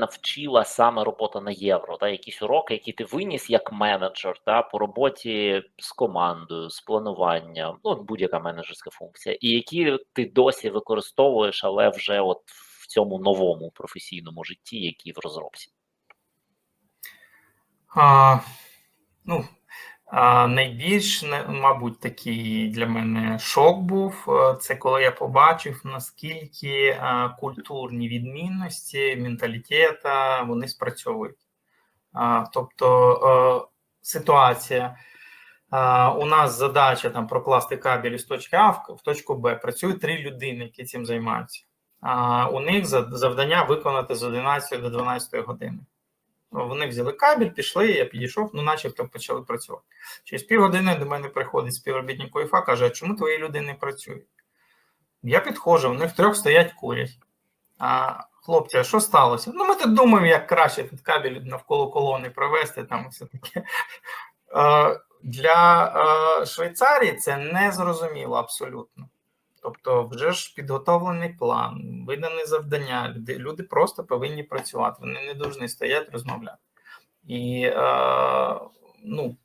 навчила саме робота на євро, та якісь уроки, які ти виніс як менеджер, та по роботі з командою, з плануванням, ну будь-яка менеджерська функція, і які ти досі використовуєш, але вже от в цьому новому професійному житті, який в розробці. А, ну, а, найбільш, мабуть, такий для мене шок був. е, Це коли я побачив, наскільки е, культурні відмінності, менталітета вони спрацьовують. Тобто е, ситуація. У нас задача там прокласти кабель із точки А в точку Б. Працюють три людини, які цим займаються. У них завдання виконати з 11 до 12 години. Вони взяли кабель, пішли, я підійшов, ну начебто почали працювати. Через півгодини до мене приходить співробітник УЄФА, каже: а чому твої люди не працюють? Я підходжу, вони втрьох стоять курять. А хлопці, а що сталося? Ну, ми тут думаємо, як краще тут кабель навколо колони провести, там все таке. Е, Для е, Швейцарії це не зрозуміло абсолютно. Тобто, вже ж підготовлений план, видане завдання. Люди, люди просто повинні працювати. Вони не повинні стояти, розмовляти. І е, ну,